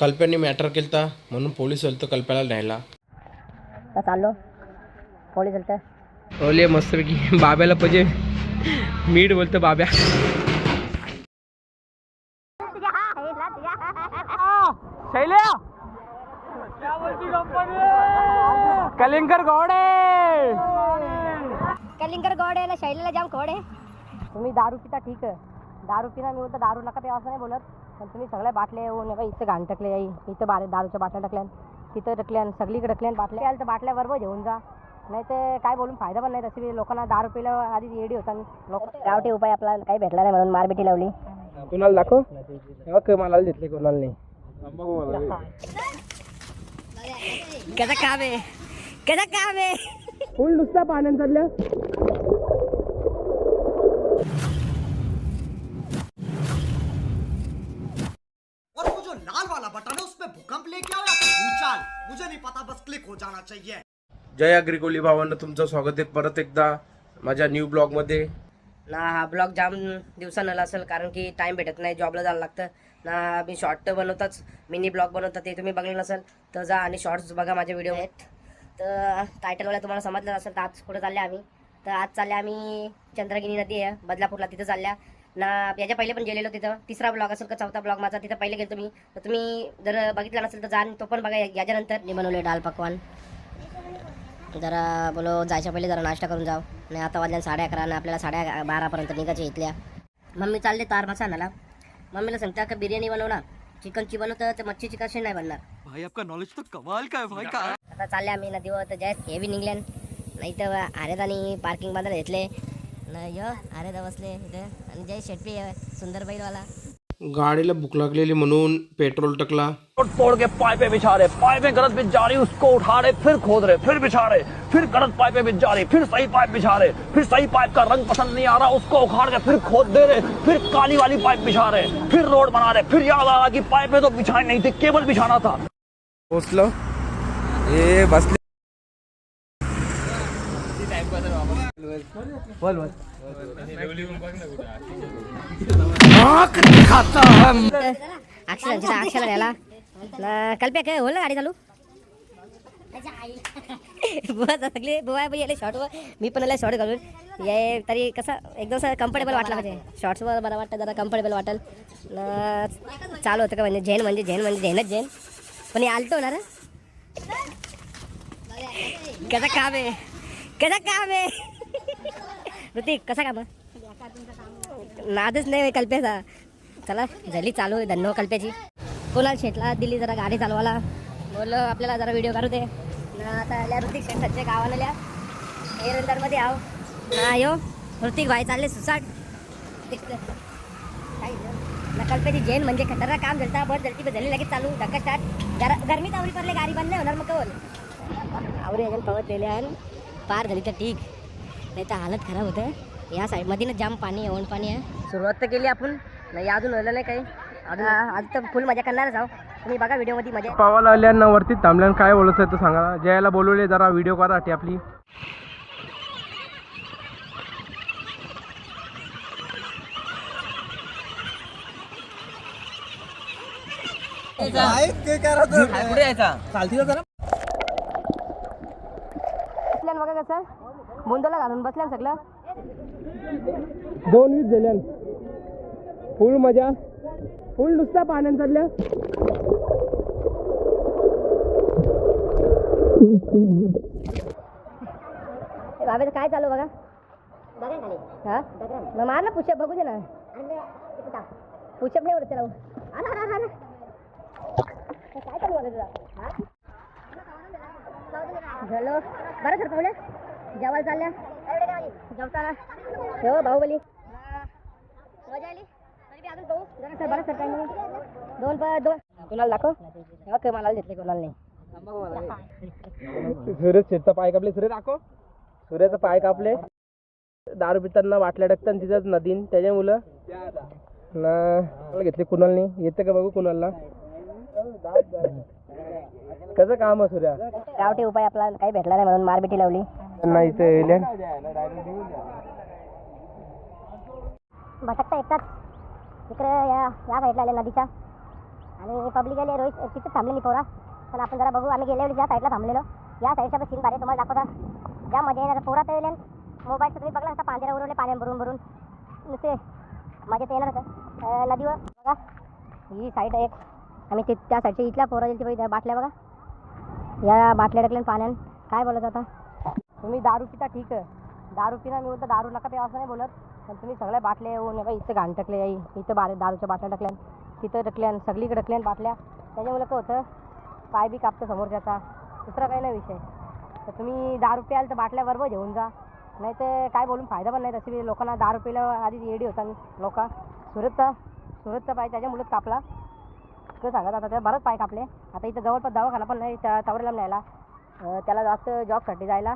कल्प्याने matter केलता म्हणून police आलतो कल्प्याला न्यायला. तर चाललो. पोलीस तर ओले मस्तपैकी बाब्याला पाहिजे मीठ बोलतो बाब्या. कलिंगर घोडे! कलिंगर गोड आहे ना शैलीला जाम खोड आहे तुम्ही दारू पिता ठीक आहे. दारू पिना मी बोलतो दारू नका प्या असं नाही बोलत. पण तुम्ही सगळ्या बाटल्या येऊन बघा, इथं घाण टाकले आई इथं बारे दारूच्या बाटल्या टाकल्या तिथं टाकल्या सगळीकडे टाकल्या बाटल्या आल्या तर बाटल्या बरोबर घेऊन जा. नाही तर काय बोलून फायदा पण नाही तसे बी लोकांना दारू पिल्या आधी येडी होता लोक गावठी उपाय आपला काही भेटला नाही म्हणून मारबिटी लावली. कोणाला दाखव? तेव्हा मला घेतले कोणाला नाही. कसं काम आहे? कसं काम आहे? फुल नुसता पाण्यात चाललं? जय अग्रिकोली भावांना तुमचं स्वागत आहे परत एकदा माझ्या न्यू ब्लॉगमध्ये ना हा ब्लॉग जाम दिवसानं असेल कारण की टाइम भेटत नाही जॉबला जायला लागतं. ना मी शॉर्ट तर बनवताच मिनी ब्लॉग बनवतात ते तुम्ही बघले नसेल तर जा आणि शॉर्ट्स बघा माझे व्हिडिओ आहेत तर टायटलवाला तुम्हाला समजलं असेल तर आज कुठे चालले आम्ही? तर आज चालले आम्ही चंद्रगिरी नदी आहे बदलापूरला तिथं चालल्या. ना याच्या पहिले पण गेलेलो तिथं. तिसरा ब्लॉग असेल का चौथा ब्लॉग माझा तिथं पहिले गेलो मी. तर तुम्ही जर बघितला नसेल तर जा आणि तो पण बघा याच्यानंतर. मी बनवले दाल पकवान. जरा बोलो जायच्या पहिले जरा नाश्ता करून जाऊ. आणि आता वाजल्या साडे अकरा आणि आपल्याला साडे बारापर्यंत निघायचे इथल्या. मम्मी चालले तार मसाला मम्मीला सांगता का बिर्याणी बनवणार? चिकनची बनवतं तर मच्छीची कशी नाही बनणार? भाई आपका नॉलेज तो कमाल का है भाई का आता चालले आम्ही नदीवर तर जास्त हेवी निघल्यान नाही तर आरेदानी पार्किंग बांधायला घेतले. न य आरेदा बसले इथे. आणि जय शेटपी सुंदर बैलवाला. गाडीला भूक लागलेली म्हणून पेट्रोल टाकला. तोड़ के पाइपें बिछा रहे पाइपें गलत बिछ जा रही उसको उठा रहे फिर खोद रहे फिर बिछा रहे फिर गलत पाइपें बिछ जा रही फिर सही पाइप बिछा रहे फिर सही पाइप का रंग पसंद नहीं आ रहा उसको उखाड़ के फिर खोद दे रहे फिर काली वाली पाइप बिछा रहे फिर रोड बना रहे फिर याद आ रहा कि पाइपें तो बिछाई नहीं थी केबल बिछाना था। पोचलो ए बसले अक्षर अक्षर याला. न, कल्प्या काय होल गाडी चालू. बुवा सगळे बुवा गेले शॉर्टवर मी पण आले शॉर्ट घालून. ये तरी कसं एकदम असं कम्फर्टेबल वाटलं म्हणजे शॉर्ट्सवर बरं वाटतं जरा कम्फर्टेबल वाटेल. चालू होतं का म्हणजे झेन म्हणजे झेन म्हणजे झेनच झेन पण आलतो ना रे कसं काम आहे? कसं काम आहे? ऋतिक कसं काम आहे? नादच नाही कल्प्याचा. चला झाली चालू आहे धन्यवाद कल्प्याची. कोणाला शेटला दिली जरा गाडी चालवायला? बोललो आपल्याला जरा व्हिडिओ काढू दे. ना आता आल्या ऋतिक शेट सध्या गावाला आल्या. एरंदरमध्ये आव ना यो. ऋतिक भाई चालले सुसाट. ना कल्प्याची जेन म्हणजे खतरनाक काम झालं बस जलती झाली लगेच चालू. धक्का स्टार्ट जरा गरमीत आवरी पडले गाडी बंद नाही होणार मग कवल आवरी अजून पवत गेले आहे पार झाली तर ठीक. नाही तर हालत खराब होतं. या साईडमध्ये ना जाम पाणी आहे ओन पाणी आहे. सुरुवात तर केली आपण. नाही अजून व्हायला नाही काही. अजून आज तर फुल मजा करणारच आहो. तुम्ही बघा व्हिडिओमध्ये मजा. पावाला आल्यानं वरती थांबल्यानं काय बोलत आहे सांगा. जयाला बोलवले जरा व्हिडिओ करा ती आपली. बसल्यान बघा कसं मुंदोला घालून बसल्यान सगळं. दोन वीस झाल्या फुल मजा. फुल नुसता पाण्यात चालल्या बाबा काय चालू बघा? हा? मग मार ना पुषप बघू दे ना. पुषप नाही वरती राहू काय चालू बघा तुझा? हा? झालं. बरं सर पाहुणे. जेवायला चालल्या. जेवताना हो बाहुबली. मजा आली. तरी बी अजून पाहू. जरा सर बरं सर काय नाही दोन प दोन. कुणाला दाखव. ओके मला घेतले कोणाला नाही. सूर्य शेतचा पाय कापले. सूर्य दाखव. सूर्याचं पाय कापले. दारू पिताना बाटल्या टाकतात तिथंच नदीन. त्याच्यामुळं. ना मला घेतले? कुणालनी येते का बघू कुणालला कसं काम आहे सूर्या गावठी उपाय आपला काही भेटला नाही म्हणून मारबिटी लावली. त्यांना इथे येईल. भटकता एकटाच इकडे या या साईडला आले नदीच्या. आणि पब्लिक आले रोहित तिथं थांबलेली पोरा. पण आपण जरा बघू. आम्ही गेल्या वेळी ज्या साईडला थांबलेलो या साईडच्या सीन भारी आहे, तुम्हाला दाखवता. ज्या मजा येणार पोरा तर येईल. मोबाईलचं तुम्ही बघला असता पांढऱ्या उरवले पाण्या भरून भरून. नुसते मजा तर येणार होतं. नदीवर बघा. ही साईड एक. आम्ही ते त्या साईडच्या इथल्या पोरा येईल त्या बाटल्या बघा. या बाटल्या टाकल्या पाण्यान. काय बोलत आता तुम्ही दारू पिता ठीक आहे. दारू पिणं मी बोलतो दारू नका प्या असं नाही बोलत. पण तुम्ही सगळ्या बाटल्या येऊन हे बघा, इथं घाण टाकले आई इथं बारे दारूच्या बाटल्या टाकल्या तिथं टाकल्या सगळीकडे टाकल्या बाटल्या. त्याच्यामुळे काय होतं पाय बी कापतं समोरच्याचा. दुसरा काही नाही विषय. तर तुम्ही दारू प्याल तर बाटल्या बरोबर घेऊन जा. नाही तर काय बोलून फायदा पण नाही तशी. बी लोकांना दारू प्यायला आधी येडी होता लोक. सुरतचा सुरतचा पाय त्याच्यामुळेच कापला. तर सांगत आता त्या बरंच पाय कापले. आता इथं जवळपास दवाखाना पण नाही त्या तावरेला न्यायला. त्याला जास्त जॉबसाठी जायला.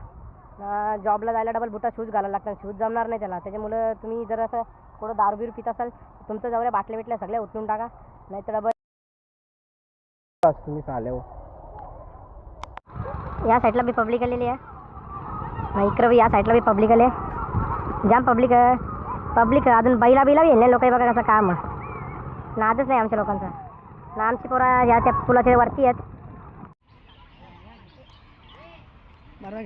जॉबला जायला डबल बुटा शूज घालायला लागतात. शूज जमणार नाही त्याला. त्याच्यामुळं तुम्ही जर असं थोडं दारू बिरू पित असाल तुमचं जवळ बाटल्या बिटल्या सगळ्या उचलून टाका. नाही तर डबल तुम्ही चाल्यावर या साईडला बी पब्लिक आलेली आहे. इकडं बी या साईडला बी पब्लिक आले जाम पब्लिक पब्लिक अजून बैला बिला बी येणार लोक. बघा कसं काम नादच नाही आमच्या लोकांचा. ना आमची पोरा या त्या पुलाच्या वरती आहेत. बरोबर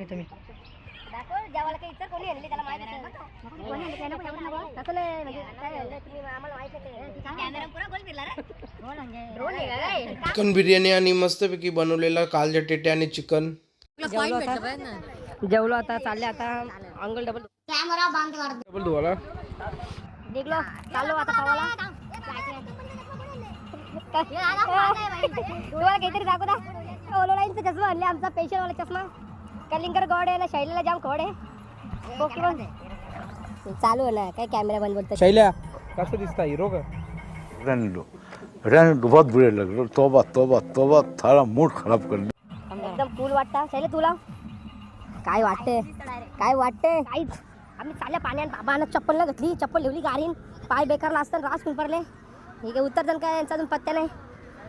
चिकन बिर्याणी आणि मस्तपैकी बनवलेला कालच्या टेटे आणि चिकन. जेवलो आता. जेवलो आता चालले आता. अंगल डबल डबल धुवाला निघलो. चाललो आता पवाला. तुम्हाला काहीतरी दाखवू दा ओलोलाईनचा चष्मा आणले आमचा स्पेशल वाला चष्मा. कलिंगर गॉड आहे ना शैलीला जाम खोड आहे. चालू आहे ना काय कॅमेरा बंद बोलतो शैल्या. कसं दिसता हिरो का? रहने दो बहुत बुरे लग रहे हो. तोबा तोबा तोबा थारा मूड खराब कर एकदम कूल वाटतं. शैले तुला काय वाटते काय वाटते काहीच आम्ही चालल्या पाण्यात बाबानं चप्पल न घातली. चप्पल ठेवली गाडीन. पाय बेकारला असताना रास कुंपरले हे काय उतरताना काय यांचा अजून पत्त्या नाही.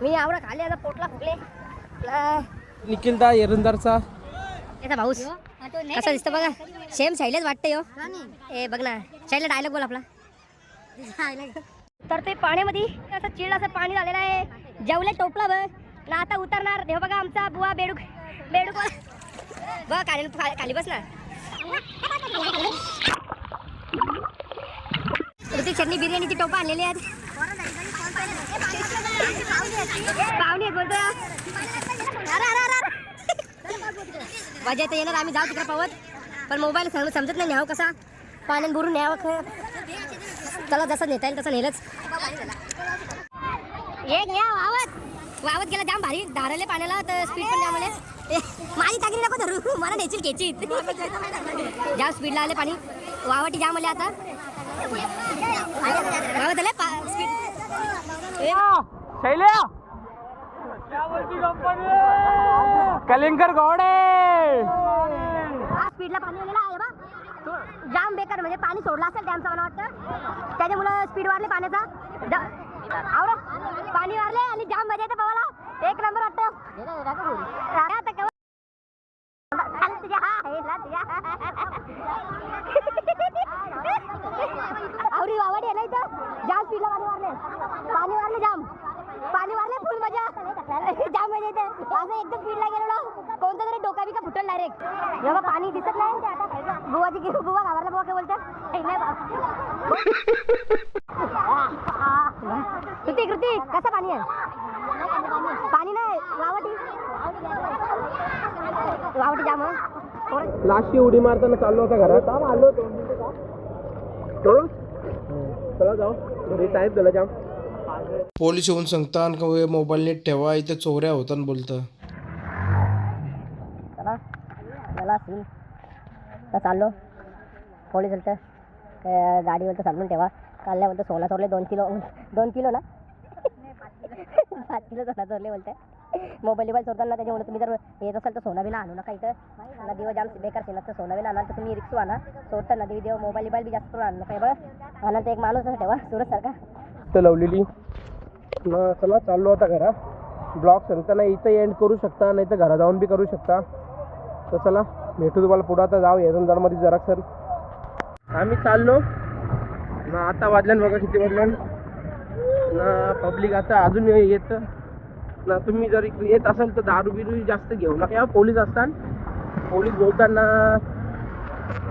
मी आवडा खाली आता पोटला फुगले. निखिलदा एरंदारचा. याचा भाऊस. कसा दिसतो बघा. सेम शैलेच वाटते हो ए बघ ना. शैले डायलॉग बोल आपला. तर ते पाण्यामध्ये असं चिड असं पाणी झालेलं आहे. जेवले टोपला बघ. ना आता उतरणार. देव बघा आमचा बुवा बेडूक. बेडूक बघ खाली खाली बस ना ऋतिक बिर्याणीची टोपा आणलेली आहेत. अरे. तर येणार आम्ही जाऊ तिकडे पावत पण मोबाईल समजत नाही न्यावं कसा? पाण्यात भरून न्यावं ख चला जसं नेता येईल तसं नेलंच. एक या वावत. वावत गेला जाम भारी. धारले पाण्याला तर स्पीड पण त्यामुळे माझी चाकरी नको धरू. मला नेचील घ्यायची जाम स्पीडला आले पाणी. वावटी जाम आले आता. वावत आले स्पीड शैल्या! कलिंगर गौडे. हा स्पीडला पाणी आलेलं आहे बा. जाम बेकार म्हणजे पाणी सोडलं असेल डॅमचा मला वाटतं. त्याच्यामुळं स्पीड वाढले पाण्याचा. पाणी वाढले आणि जाम मजा येते पवाला एक नंबर वाटतं. आवडी वावडी आहे ना इथं. जाम स्पीडला पाणी वाढले पाणी वाढले जाम. पाणी वाढले फुल मजा. जाम मजा येते असं एकदम स्पीडला गेलो ना कोणता तरी डोका बिका फुटल डायरेक्ट जेव्हा पाणी दिसत नाही बुवाची बुवा घाबरला बुवा काय बोलतात. कृतिक कृतिक कसं पाणी आहे? पाणी नाही वावटी वावटी जाम लाशी उडी मारताना चाललो होता घरात. आलो चला जाऊ. घरी टाईप झाला जाम. पोलीस येऊन सांगतात का मोबाईल नीट ठेवा इथे चोऱ्या होतात बोलतं. चला. चला सीन तर चाललो. पोलीस होतं त्या गाडीवर तर सांगून ठेवा. चालल्यावर सोना चोरले दोन किलो दोन किलो ना? पाच किलो सोना चोरले बोलते. मोबाईल बिबाईल चोरताना त्याच्यामुळे तुम्ही जर येत असाल तर सोना बिना आणू नका इथं. नदीवर जाम बेकार सेनात तर सोना बिना आणाल तर तुम्ही रिक्सू आणा. चोरता नदी देव मोबाईल बिबाईल बी जास्त करून आणू नका. हे बघा. आणाल तर एक माणूस असं ठेवा. सुरतसारखा तर लवलेली. न चला चाललो आता घरा. ब्लॉग सांगताना इथं एंड करू शकता नाही तर घरा जाऊन बी करू शकता. तर चला भेटू तुम्हाला पुढं. आता जाऊ एरंदाडमध्ये जरा सर आम्ही चाललो. ना आता वाजल्यान बघा किती वाजल्यान. ना पब्लिक आता अजून येत. ना तुम्ही जर येत असाल तर दारू बिरू जास्त घेऊ नका. या पोलीस असतात. पोलीस बोलताना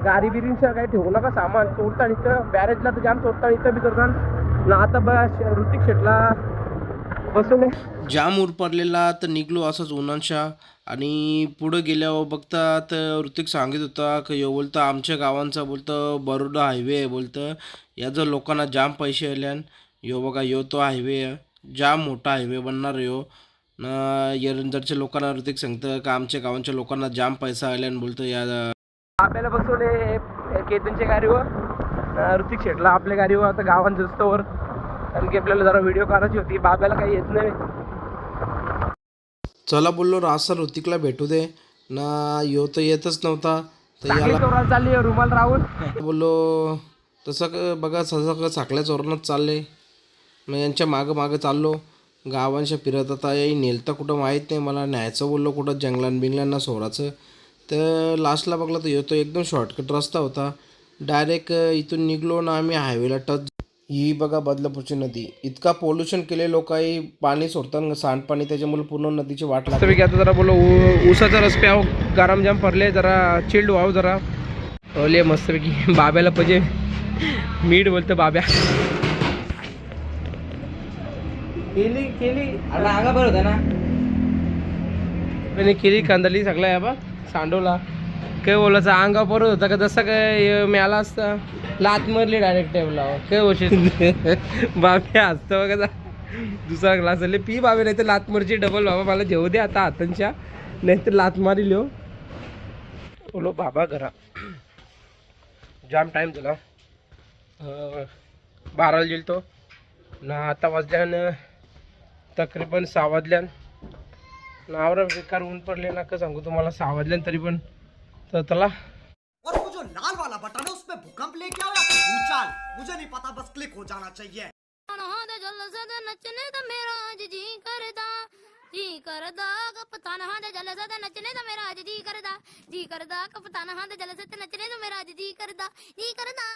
गाडी बिरींचं काही ठेवू नका. सामान चोरताना इथं. बॅरेजला तर जाम चोरता इथं बी करतात ना आता बस ऋतिक शेटला जाम उरपरलेला तर निघलो असंच उन्हांशा आणि पुढं गेल्यावर बघता तर ऋतिक सांगित होता की यो बोलतं आमच्या गावांचा बोलतं बरोडा हायवे आहे बोलतं. याचं लोकांना जाम पैसे आल्यान यो बघा यो तो हायवे आहे. जाम मोठा हायवे बनणार यो. ना येरंजरच्या लोकांना ऋतिक सांगतं का आमच्या गावांच्या लोकांना जाम पैसा आल्यान बोलतं या आपल्याला बसवले केतनच्या गाडीवर. ऋतिक शेटला आपल्या गाडीवर आता गावात जस्तवर कारण की आपल्याला जरा व्हिडिओ काढायची होती. बाब्याला काही येत नाही. चला बोललो रास्ता ऋतिकला भेटू दे. ना यो तर येतच नव्हता. तर याला चालली रुमाल राहून बोललो तसं बघा सगळं साखळ्या चोरणच चालले. मग यांच्या मागं मागं चाललो. गावांच्या फिरत आता याही नेलतं कुठं माहीत नाही मला. न्यायचं बोललो कुठं? जंगलान बिंगलांना सोडायचं तर लास्टला बघला तर येतो एकदम शॉर्टकट रस्ता होता. डायरेक्ट इथून निघलो ना आम्ही हायवेला टच ही बघा बदलापूरची नदी. इतका पोल्युशन केले लोकांनी पाणी सोडतात सांडपाणी त्याच्यामुळे पूर्ण नदीची वाट लागते. आता जरा बोलो ऊसाचा रस प्याव गरम जाम पडले जरा चिल्ड व्हाव जरा. ओले मस्तपैकी बाब्याला पाहिजे मीठ बोलतं बाब्या. केली केली. अंगा बरं होता ना. केली कांदली सगळं आहे बा सांडवला काय बोलायचं अंगा परत होता का जसं काय मिळाला असता. लात मारली डायरेक्ट टेबला काय बोलशील बाब्या असतं बघा दुसरा ग्लास आले पी बाबे नाही तर लात मारची डबल बाबा मला जेवू दे आता हातांच्या नाही तर लात मारी लिहो बोलो बाबा घरा. जाम टाईम झाला. अं, बाराला गेल तो ना आता वाजल्यान तकरीबन सहा वाजल्यान. नावरा बेकार ऊन पडले ना का सांगू तुम्हाला सहा वाजल्यान तरी पण. तर चला. और वो जो लाल वाला बटन है उसमें भूकंप लेके मुझे नहीं पता, बस क्लिक हो जाना चाहिए। हाँ तो नचने तो मेरा आज जी करदा। जी करदा कपता नहा तो दे जलसा नचने तो मेरा आज जी करदा। जी करदा कपता हाँ तो दे नचने तो मेरा आज जी करदा। जी करदा।